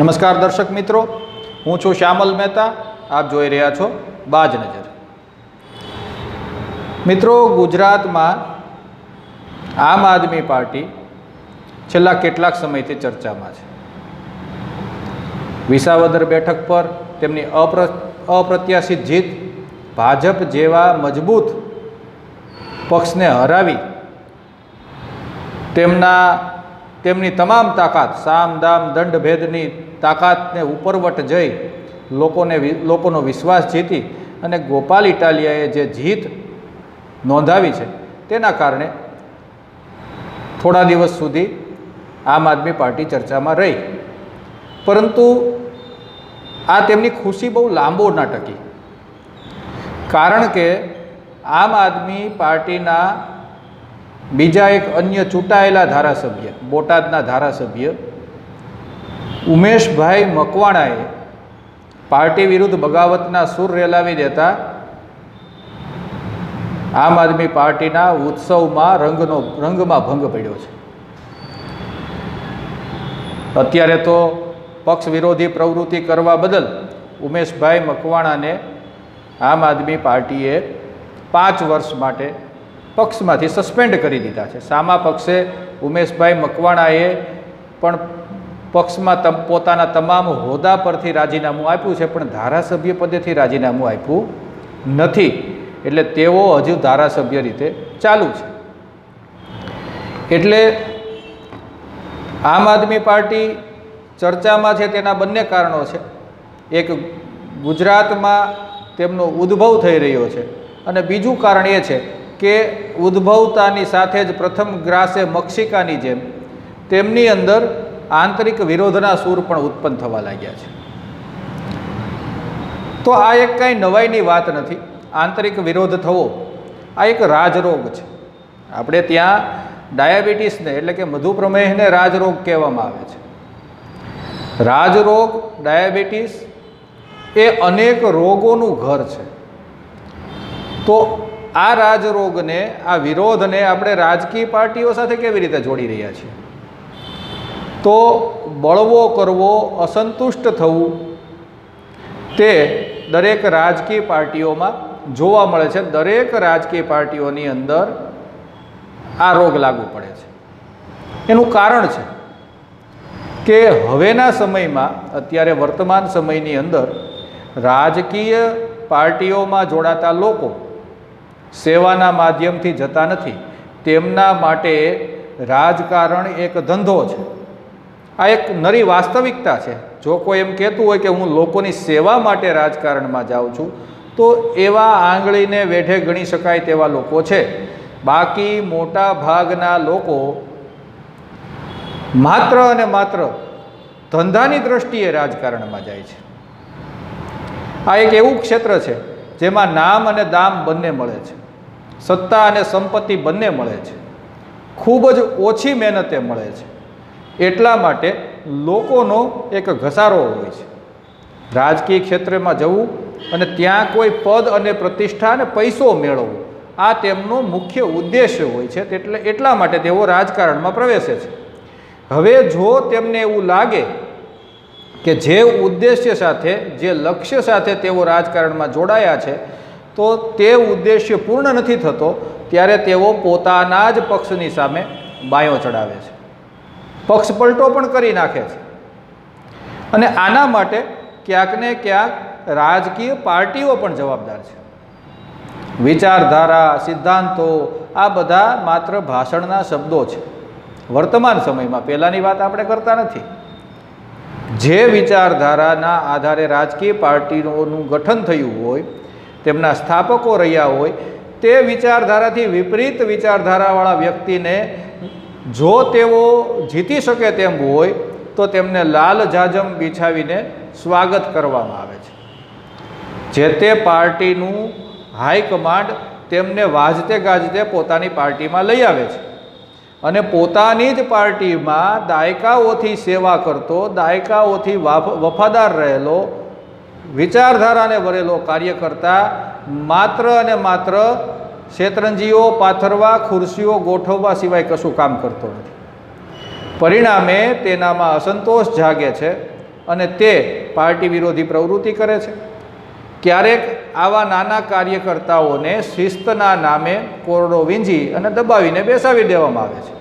નમસ્કાર દર્શક મિત્રો, હું છું શ્યામલ મહેતા, આપ જોઈ રહ્યા છો બાજ નજર. મિત્રો, ગુજરાતમાં આમ આદમી પાર્ટી છેલ્લા કેટલાક સમયથી ચર્ચામાં છે. વિસાવદર બેઠક પર તેમની અપ્ર, અપ્રત્યાશિત જીત ભાજપ જેવા મજબૂત પક્ષને હરાવી તેમના તેમની તમામ તાકાત, સામ, દામ, દંડ, ભેદની તાકાતને ઉપરવટ જઈ લોકોને લોકોનો વિશ્વાસ જીતી અને ગોપાલ ઇટાલિયાએ જે જીત નોંધાવી છે, તેના કારણે થોડા દિવસ સુધી આમ આદમી પાર્ટી ચર્ચામાં રહી. પરંતુ આ તેમની ખુશી બહુ લાંબો ના ટકી. કારણ કે આમ આદમી પાર્ટીના બીજા એક અન્ય ચૂંટાયેલા ધારાસભ્ય, બોટાદના ધારાસભ્ય, ઉમેશભાઈ મકવાણાએ પાર્ટી વિરુદ્ધ બગાવતના સૂર રેલાવી દેતા આમ આદમી પાર્ટીના ઉત્સવમાં રંગનો, રંગમાં ભંગ પડ્યો છે. અત્યારે તો પક્ષ વિરોધી પ્રવૃત્તિ કરવા બદલ ઉમેશભાઈ મકવાણાને આમ આદમી પાર્ટીએ પાંચ વર્ષ માટે પક્ષમાંથી સસ્પેન્ડ કરી દીધા છે. સામા પક્ષે ઉમેશભાઈ મકવાણાએ પણ પક્ષમાં તમ, પોતાના તમામ હોદ્દા પરથી રાજીનામું આપ્યું છે, પણ ધારાસભ્ય પદેથી રાજીનામું આપ્યું નથી. એટલે તેઓ હજુ ધારાસભ્ય રીતે ચાલુ છે. એટલે આમ આદમી પાર્ટી ચર્ચામાં છે તેના બંને કારણો છે. એક ગુજરાતમાં તેમનો ઉદ્ભવ થઈ રહ્યો છે અને બીજું કારણ એ છે કે ઉદ્ભવતાની સાથે જ પ્રથમ ગ્રાસે મક્ષિકાની જેમ તેમની અંદર આંતરિક વિરોધના સૂર પણ ઉત્પન્ન થવા લાગ્યા છે. તો આ એક કાંઈ નવાઈની વાત નથી. આંતરિક વિરોધ થવો આ એક રાજરોગ છે. આપણે ત્યાં ડાયાબિટીસને એટલે કે મધુપ્રમેહને રાજરોગ કહેવામાં આવે છે. રાજરોગ, ડાયાબિટીસ એ અનેક રોગોનું ઘર છે. તો આ રાજરોગને, આ વિરોધને આપણે રાજકીય પાર્ટીઓ સાથે કેવી રીતે જોડી રહ્યા છીએ? તો બળવો કરવો, અસંતુષ્ટ થવું, તે દરેક રાજકીય પાર્ટીઓમાં જોવા મળે છે. દરેક રાજકીય પાર્ટીઓની અંદર આ રોગ લાગુ પડે છે. એનું કારણ છે કે હવેના સમયમાં, અત્યારે વર્તમાન સમયની અંદર રાજકીય પાર્ટીઓમાં જોડાતા લોકો સેવાના માધ્યમથી જતા નથી. તેમના માટે રાજકારણ એક ધંધો છે. આ એક નરી વાસ્તવિકતા છે. જો કોઈ એમ કહેતું હોય કે હું લોકોની સેવા માટે રાજકારણમાં જાઉં છું, તો એવા આંગળીને વેઢે ગણી શકાય તેવા લોકો છે. બાકી મોટા ભાગના લોકો માત્ર અને માત્ર ધંધાની દ્રષ્ટિએ રાજકારણમાં જાય છે. આ એક એવું ક્ષેત્ર છે જેમાં નામ અને દામ બંને મળે છે. સત્તા અને સંપત્તિ બંને મળે છે. ખૂબ જ ઓછી મહેનતે મળે છે. એટલા માટે લોકોનો એક ઘસારો હોય છે. રાજકીય ક્ષેત્રમાં જવું અને ત્યાં કોઈ પદ અને પ્રતિષ્ઠા અને પૈસો મેળવવો, આ તેમનો મુખ્ય ઉદ્દેશ્ય હોય છે. એટલે એટલા માટે તેઓ રાજકારણમાં પ્રવેશે છે. હવે જો તેમને એવું લાગે કે જે ઉદ્દેશ્ય સાથે, જે લક્ષ્ય સાથે તેઓ રાજકારણમાં જોડાયા છે તો તે ઉદ્દેશ્ય પૂર્ણ નથી થતો, ત્યારે તેઓ પોતાના જ પક્ષની સામે બાયો ચડાવે છે. પક્ષ પલટો પણ કરી નાખે છે. અને આના માટે ક્યાંક ને ક્યાંક રાજકીય પાર્ટીઓ પણ જવાબદાર છે. વિચારધારા, સિદ્ધાંતો, આ બધા માત્ર ભાષણના શબ્દો છે. વર્તમાન સમયમાં પહેલાંની વાત આપણે કરતા નથી. જે વિચારધારાના આધારે રાજકીય પાર્ટીઓનું ગઠન થયું હોય તેમના સ્થાપકો રહ્યા હોય, તે વિચારધારાથી વિપરીત વિચારધારાવાળા વ્યક્તિને જો તેઓ જીતી શકે તેમ હોય, તો તેમને લાલ જાજમ બિછાવીને સ્વાગત કરવામાં આવે છે. જે તે પાર્ટીનું હાઈકમાન્ડ તેમને વાજતે ગાજતે પોતાની પાર્ટીમાં લઈ આવે છે. અને પોતાની જ પાર્ટીમાં દાયકાઓથી સેવા કરતો, દાયકાઓથી વફાદાર રહેલો વિચારધારાને વરેલો કાર્યકર્તા માત્ર અને માત્ર શેતરંજીઓ, પાથરવા, ખુરશીઓ ગોઠવવા સિવાય કશું કામ કરતો નથી. પરિણામે તેનામાં અસંતોષ જાગે છે અને તે પાર્ટી વિરોધી પ્રવૃત્તિ કરે છે. ક્યારેક આવા નાના કાર્યકર્તાઓને શિસ્તના નામે કોરડો વીંજી અને દબાવીને બેસાવી દેવામાં આવે છે.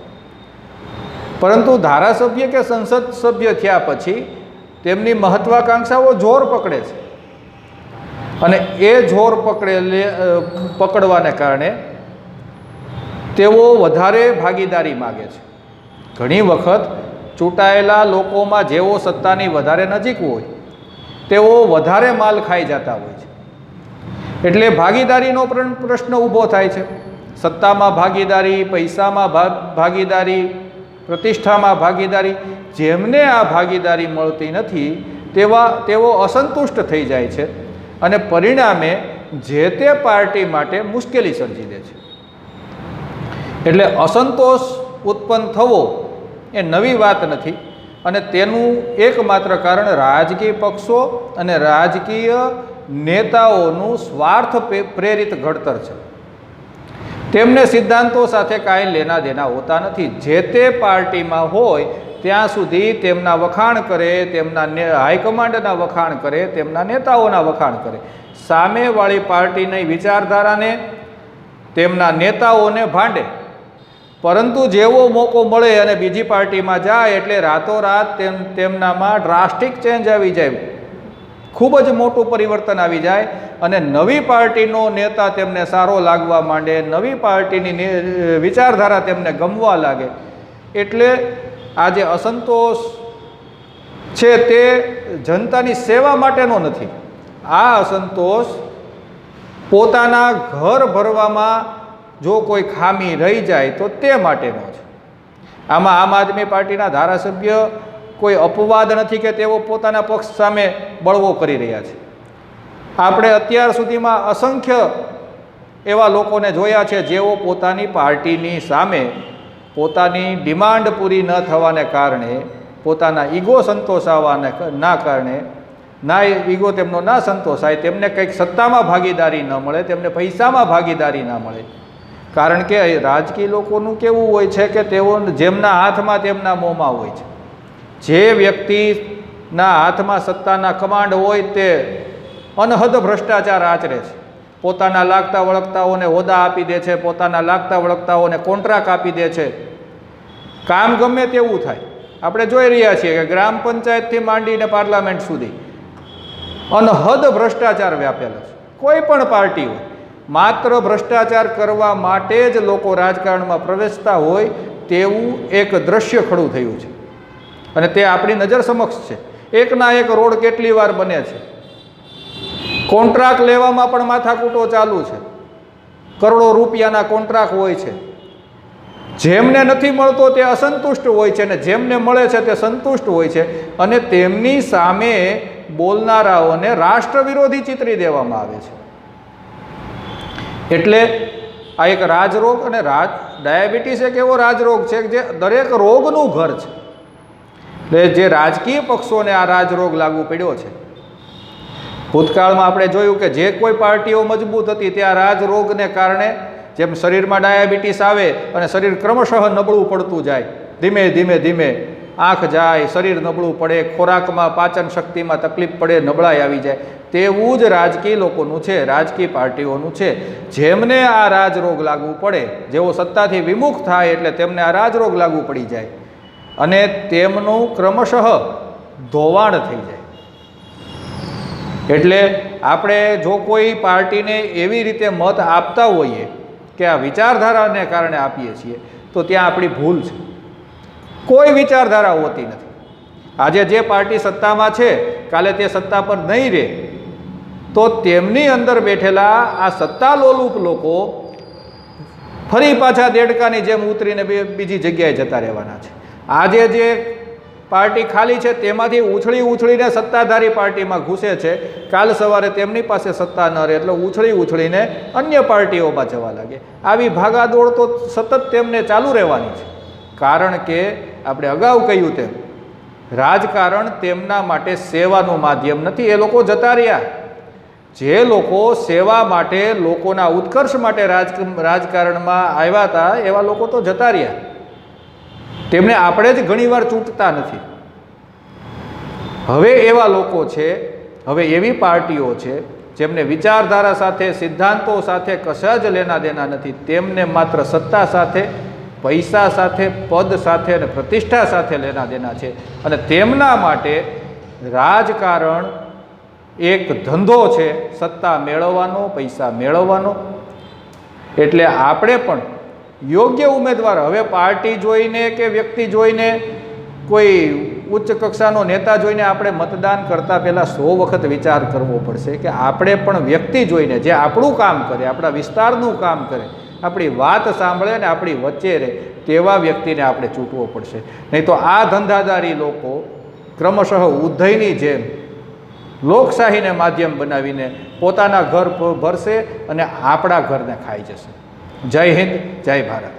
પરંતુ ધારાસભ્ય કે સંસદ સભ્ય થયા પછી તેમની મહત્વાકાંક્ષાઓ જોર પકડે છે. અને એ જોર પકડે પકડવાને કારણે તેઓ વધારે ભાગીદારી માગે છે. ઘણી વખત ચૂંટાયેલા લોકોમાં જેઓ સત્તાની વધારે નજીક હોય, તેઓ વધારે માલ ખાઈ જતા હોય છે. એટલે ભાગીદારીનો પણ પ્રશ્ન ઊભો થાય છે. સત્તામાં ભાગીદારી, પૈસામાં ભાગીદારી, પ્રતિષ્ઠામાં ભાગીદારી જેમને આ ભાગીદારી મળતી નથી, તેવા, તેઓ અસંતુષ્ટ થઈ જાય છે અને પરિણામે જે તે પાર્ટી માટે મુશ્કેલી સર્જી દે છે. એટલે અસંતોષ ઉત્પન્ન થવો એ નવી વાત નથી અને તેનું એકમાત્ર કારણ રાજકીય પક્ષો અને રાજકીય નેતાઓનું સ્વાર્થ પ્રેરિત ઘડતર છે. તેમને સિદ્ધાંતો સાથે કાંઈ લેના દેના હોતા નથી. જે તે પાર્ટીમાં હોય ત્યાં સુધી તેમના વખાણ કરે, તેમના ને- હાઈકમાન્ડના વખાણ કરે, તેમના નેતાઓના વખાણ કરે. સામેવાળી પાર્ટીની વિચારધારાને તેમના નેતાઓને ભાંડે. પરંતુ જેવો મોકો મળે અને બીજી પાર્ટીમાં જાય એટલે રાતોરાત તેમ, તેમનામાં ડ્રાસ્ટિક ચેન્જ આવી જાય. ખૂબ જ મોટું પરિવર્તન આવી જાય અને નવી પાર્ટીનો નેતા તેમને સારો લાગવા માંડે, નવી પાર્ટીની વિચારધારા તેમને ગમવા લાગે. એટલે આ જે અસંતોષ છે તે જનતાની સેવા માટેનો નથી. આ અસંતોષ પોતાના ઘર ભરવામાં જો કોઈ ખામી રહી જાય તો તે માટેનો છે. આમાં આમ આદમી પાર્ટીના ધારાસભ્ય કોઈ અપવાદ નથી કે તેઓ પોતાના પક્ષ સામે બળવો કરી રહ્યા છે. આપણે અત્યાર સુધીમાં અસંખ્ય એવા લોકોને જોયા છે જેઓ પોતાની પાર્ટીની સામે પોતાની ડિમાન્ડ પૂરી ન થવાને કારણે, પોતાના ઈગો સંતોષાવાને ના કારણે, ના ઈગો તેમનો ના સંતોષાય, તેમને કંઈક સત્તામાં ભાગીદારી ન મળે, તેમને પૈસામાં ભાગીદારી ના મળે. કારણ કે રાજકીય લોકોનું કેવું હોય છે કે તેઓ જેમના હાથમાં તેમના મોંમાં હોય છે. જે વ્યક્તિના હાથમાં સત્તાના કમાન્ડ હોય તે અનહદ ભ્રષ્ટાચાર આચરે છે. પોતાના લાગતા વળગતાઓને હોદ્દા આપી દે છે, પોતાના લાગતા વળગતાઓને કોન્ટ્રાક્ટ આપી દે છે. કામ ગમે તેવું થાય. આપણે જોઈ રહ્યા છીએ કે ગ્રામ પંચાયતથી માંડીને પાર્લામેન્ટ સુધી અનહદ ભ્રષ્ટાચાર વ્યાપેલો છે. કોઈ પણ પાર્ટી હોય, માત્ર ભ્રષ્ટાચાર કરવા માટે જ લોકો રાજકારણમાં પ્રવેશતા હોય તેવું એક દ્રશ્ય ખડું થયું છે. અને તે આપણી નજર સમક્ષ છે. એકના એક રોડ કેટલી વાર બને છે. કોન્ટ્રાક્ટ લેવામાં પણ માથાકૂટો ચાલુ છે. કરોડો રૂપિયાના કોન્ટ્રાક્ટ હોય છે. જેમને નથી મળતો તે અસંતુષ્ટ હોય છે અને જેમને મળે છે તે સંતુષ્ટ હોય છે અને તેમની સામે બોલનારાઓને રાષ્ટ્ર વિરોધી ચિતરી દેવામાં આવે છે. એટલે આ એક રાજરોગ અને રાજ, ડાયાબિટીસ એક એવો રાજરોગ છે જે દરેક રોગનું ઘર છે. એટલે જે રાજકીય પક્ષોને આ રાજરોગ લાગુ પડ્યો છે. ભૂતકાળમાં આપણે જોયું કે જે કોઈ પાર્ટીઓ મજબૂત હતી ત્યાં રાજરોગને કારણે જેમ શરીરમાં ડાયાબિટીસ આવે અને શરીર ક્રમશઃ નબળું પડતું જાય, ધીમે ધીમે ધીમે આંખ જાય, શરીર નબળું પડે, ખોરાકમાં, પાચન શક્તિમાં તકલીફ પડે, નબળાઈ આવી જાય, તેવું જ રાજકીય લોકોનું છે, રાજકીય પાર્ટીઓનું છે. જેમને આ રાજરોગ લાગુ પડે, જેઓ સત્તાથી વિમુખ થાય એટલે તેમને આ રાજરોગ લાગુ પડી જાય અને તેમનું ક્રમશઃ ધોવાણ થઈ જાય. એટલે આપણે જો કોઈ પાર્ટીને એવી રીતે મત આપતા હોઈએ કે આ વિચારધારાને કારણે આપીએ છીએ, તો ત્યાં આપણી ભૂલ છે. કોઈ વિચારધારા હોતી નથી. આજે જે પાર્ટી સત્તામાં છે, કાલે તે સત્તા પર નહીં રહે, તો તેમની અંદર બેઠેલા આ સત્તા લોલુપ લોકો ફરી પાછા દેડકાની જેમ ઉતરીને બીજી જગ્યાએ જતા રહેવાના છે. આજે જે પાર્ટી ખાલી છે, તેમાંથી ઉછળી ઉછળીને સત્તાધારી પાર્ટીમાં ઘૂસે છે. કાલ સવારે તેમની પાસે સત્તા ન રહે એટલે ઉછળી ઉછળીને અન્ય પાર્ટીઓમાં જવા લાગે. આવી ભાગાદોડ તો સતત તેમને ચાલુ રહેવાની છે. કારણ કે આપણે અગાઉ કહ્યું તેમ, રાજકારણ તેમના માટે સેવાનું માધ્યમ નથી, એ લોકો જતા રહ્યા. જે લોકો સેવા માટે લોકોના ઉત્કર્ષ માટે રાજ રાજકારણમાં આવ્યા હતા, એવા લોકો તો જતા રહ્યા. તેમને આપણે જ ઘણીવાર ચૂંટતા નથી. હવે એવા લોકો છે, હવે એવી પાર્ટીઓ છે, જેમને વિચારધારા સાથે, સિદ્ધાંતો સાથે કશા જ લેના દેના નથી. તેમને માત્ર સત્તા સાથે, પૈસા સાથે, પદ સાથે અને પ્રતિષ્ઠા સાથે લેના દેના છે. અને તેમના માટે રાજકારણ એક ધંધો છે, સત્તા મેળવવાનો, પૈસા મેળવવાનો. એટલે આપણે પણ યોગ્ય ઉમેદવાર, હવે પાર્ટી જોઈને કે વ્યક્તિ જોઈને, કોઈ ઉચ્ચ કક્ષાનો નેતા જોઈને આપણે મતદાન કરતાં પહેલાં સો વખત વિચાર કરવો પડશે કે આપણે પણ વ્યક્તિ જોઈને જે આપણું કામ કરે, આપણા વિસ્તારનું કામ કરે, આપણી વાત સાંભળે ને આપણી વચ્ચે રહે, તેવા વ્યક્તિને આપણે ચૂંટવો પડશે. નહીં તો આ ધંધાદારી લોકો ક્રમશઃ ઉદ્ધયની જેમ લોકશાહીને માધ્યમ બનાવીને પોતાના ઘર ભરશે અને આપણા ઘરને ખાઈ જશે. જય હિન્દ જય ભારત.